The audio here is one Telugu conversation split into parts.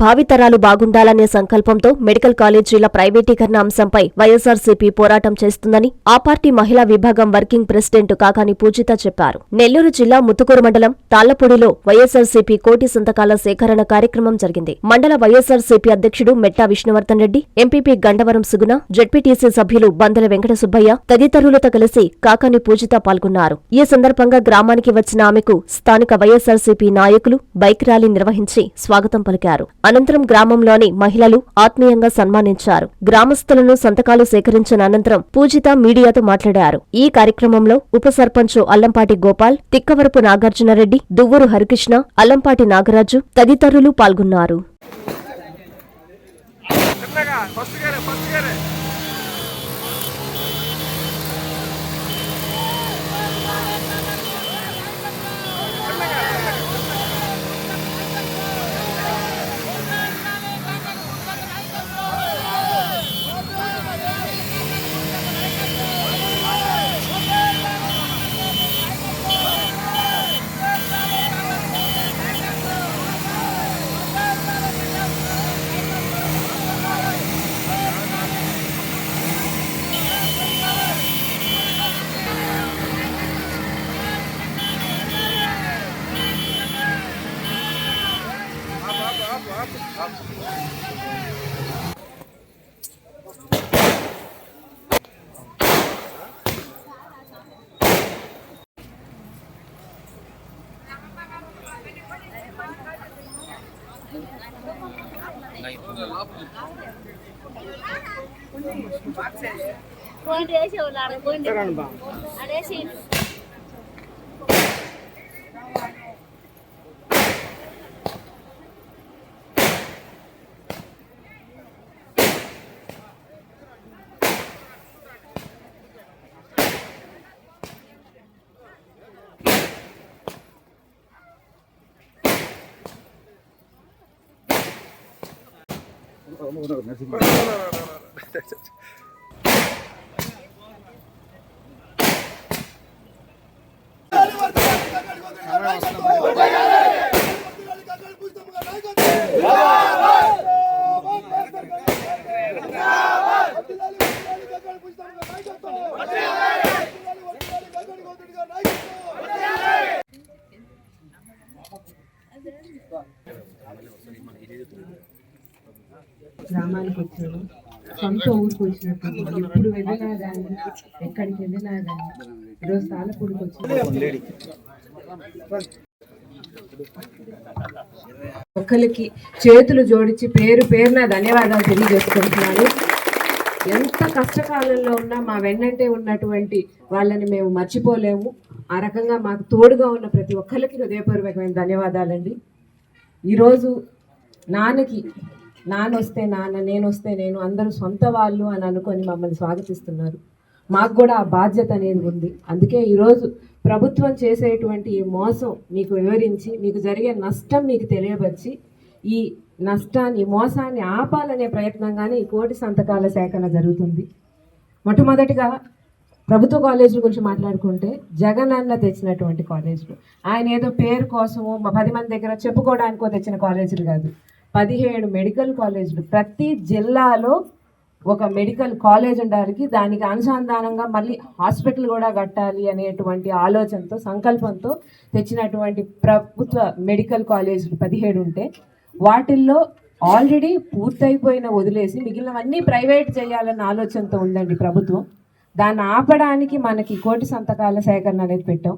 భావితరాలు బాగుండాలనే సంకల్పంతో మెడికల్ కాలేజీల ప్రైవేటీకరణ అంశంపై వైఎస్ఆర్సీపీ పోరాటం చేస్తుందని ఆ పార్టీ మహిళా విభాగం వర్కింగ్ ప్రెసిడెంట్ కాకాని పూజిత చెప్పారు. నెల్లూరు జిల్లా ముత్తుకూరు మండలం తాళ్ళపూడిలో వైఎస్ఆర్సీపీ కోటి సంతకాల సేకరణ కార్యక్రమం జరిగింది. మండల వైఎస్ఆర్సీపీ అధ్యక్షుడు మెట్టా విష్ణువర్ధన్ రెడ్డి ఎంపీపీ గండవరం సుగుణ జడ్పీటీసీ సభ్యులు బందల వెంకట సుబ్బయ్య తదితరులతో కలిసి కాకాని పూజిత పాల్గొన్నారు. ఈ సందర్భంగా గ్రామానికి వచ్చిన ఆమెకు స్థానిక వైఎస్ఆర్సీపీ నాయకులు బైక్ ర్యాలీ నిర్వహించి స్వాగతం పలికారు. అనంతరం గ్రామంలోని మహిళలు ఆత్మీయంగా సన్మానించారు. గ్రామస్తులను సంతకాలు సేకరించిన అనంతరం పూజిత మీడియాతో మాట్లాడారు. ఈ కార్యక్రమంలో ఉప సర్పంచు అల్లంపాటి గోపాల్ తిక్కవరపు నాగార్జునరెడ్డి దువ్వూరు హరికృష్ణ అల్లంపాటి నాగరాజు తదితరులు పాల్గొన్నారు. పోయింట్ వేసి ఆడ పోయింట్ అడేసి Yeah. గ్రామానికి వచ్చాను సొంత ఊరికి వచ్చినట్టు ఎప్పుడు వెళ్ళినా కానీ ఎక్కడికి వెళ్ళినా కానీ ఈరోజు తాళపూడికి వచ్చి ఒక్కరికి చేతులు జోడించి పేరు పేరున ధన్యవాదాలు తెలియజేసుకుంటున్నాను. ఎంత కష్టకాలంలో ఉన్నా మా వెన్నంటే ఉన్నటువంటి వాళ్ళని మేము మర్చిపోలేము. ఆ రకంగా మాకు తోడుగా ఉన్న ప్రతి ఒక్కరికి హృదయపూర్వకమైన ధన్యవాదాలండి. ఈరోజు నాన్నకి నాన్న వస్తే నాన్న నేను వస్తే నేను అందరూ సొంత వాళ్ళు అని అనుకొని మమ్మల్ని స్వాగతిస్తున్నారు. మాకు కూడా ఆ బాధ్యత అనేది ఉంది. అందుకే ఈరోజు ప్రభుత్వం చేసేటువంటి ఈ మోసం మీకు వివరించి మీకు జరిగే నష్టం మీకు తెలియపరిచి ఈ నష్టాన్ని మోసాన్ని ఆపాలనే ప్రయత్నంగానే ఈ కోటి సంతకాల సేకరణ జరుగుతుంది. మొట్టమొదటిగా ప్రభుత్వ కాలేజీల గురించి మాట్లాడుకుంటే జగన్ అన్న తెచ్చినటువంటి కాలేజీలు. ఆయన ఏదో పేరు కోసము పది మంది దగ్గర చెప్పుకోవడానికో తెచ్చిన కాలేజీలు కాదు. పదిహేడు మెడికల్ కాలేజీలు. ప్రతి జిల్లాలో ఒక మెడికల్ కాలేజ్ ఉండడానికి దానికి అనుసంధానంగా మళ్ళీ హాస్పిటల్ కూడా కట్టాలి అనేటువంటి ఆలోచనతో సంకల్పంతో తెచ్చినటువంటి ప్రభుత్వ మెడికల్ కాలేజీలు పదిహేడు ఉంటే వాటిల్లో ఆల్రెడీ పూర్తయిపోయిన వదిలేసి మిగిలినవన్నీ ప్రైవేట్ చేయాలన్న ఆలోచనతో ఉందండి ప్రభుత్వం. దాన్ని ఆపడానికి మనకి కోటి సంతకాల సేకరణ అనేది పెట్టాం.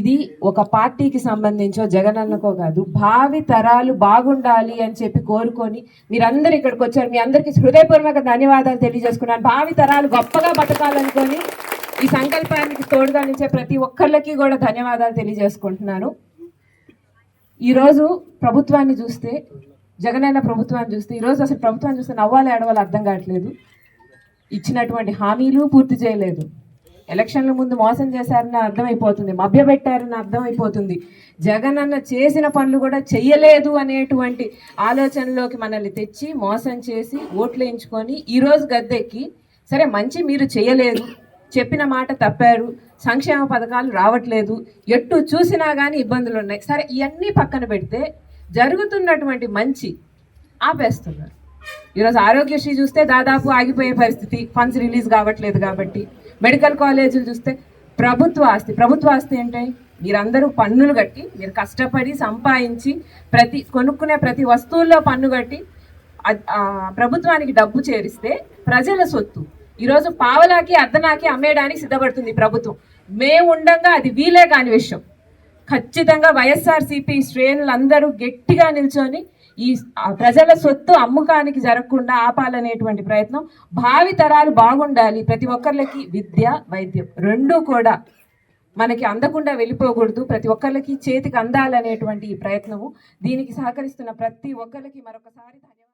ఇది ఒక పార్టీకి సంబంధించో జగనన్నకో కాదు భావి తరాలు బాగుండాలి అని చెప్పి కోరుకొని మీరందరూ ఇక్కడికి వచ్చారు. మీ అందరికీ హృదయపూర్వక ధన్యవాదాలు తెలియజేసుకున్నాను. భావి తరాలు గొప్పగా బతకాలనుకొని ఈ సంకల్పానికి తోడుగా నిలిచే ప్రతి ఒక్కళ్ళకి కూడా ధన్యవాదాలు తెలియజేసుకుంటున్నాను. ఈరోజు ప్రభుత్వాన్ని చూస్తే జగనన్న ప్రభుత్వాన్ని చూస్తే ఈరోజు అసలు ప్రభుత్వాన్ని చూస్తే నవ్వాలి ఆడవాళ్ళు అర్థం కావట్లేదు. ఇచ్చినటువంటి హామీలు పూర్తి చేయలేదు. ఎలక్షన్ల ముందు మోసం చేశారని అర్థమైపోతుంది మభ్యపెట్టారని అర్థమైపోతుంది. జగన్ అన్న చేసిన పనులు కూడా చెయ్యలేదు అనేటువంటి ఆలోచనలోకి మనల్ని తెచ్చి మోసం చేసి ఓట్లు వేయించుకొని ఈరోజు గద్దెక్కి సరే మంచి మీరు చేయలేదు చెప్పిన మాట తప్పారు సంక్షేమ పథకాలు రావట్లేదు ఎట్టు చూసినా కానీ ఇబ్బందులు ఉన్నాయి. సరే ఇవన్నీ పక్కన పెడితే జరుగుతున్నటువంటి మంచి ఆపేస్తున్నారు. ఈరోజు ఆరోగ్యశ్రీ చూస్తే దాదాపు ఆగిపోయే పరిస్థితి ఫండ్స్ రిలీజ్ కావట్లేదు కాబట్టి. మెడికల్ కాలేజీలు చూస్తే ప్రభుత్వ ఆస్తి ప్రభుత్వ ఆస్తి ఏంటి మీరందరూ పన్నులు కట్టి మీరు కష్టపడి సంపాదించి ప్రతి కొనుక్కునే ప్రతి వస్తువుల్లో పన్ను కట్టి ప్రభుత్వానికి డబ్బు చేరిస్తే ప్రజల సొత్తు. ఈరోజు పావలాకి అర్ధనాకి అమ్మేయడానికి సిద్ధపడుతుంది ప్రభుత్వం. మేము ఉండంగా అది వీలే కాని విషయం. ఖచ్చితంగా వైఎస్ఆర్సీపీ శ్రేణులందరూ గట్టిగా నిల్చొని ఈ ప్రజల సొత్తు అమ్మకానికి జరగకుండా ఆపాలనేటువంటి ప్రయత్నం భావి తరాలు బాగుండాలి ప్రతి ఒక్కరికి విద్య వైద్యం రెండూ కూడా మనకి అందకుండా వెళ్ళిపోకూడదు. ప్రతి ఒక్కరికి చేతికి అందాలనేటువంటి ఈ ప్రయత్నము దీనికి సహకరిస్తున్న ప్రతి ఒక్కరికి మరొకసారి ధన్యవాదాలు.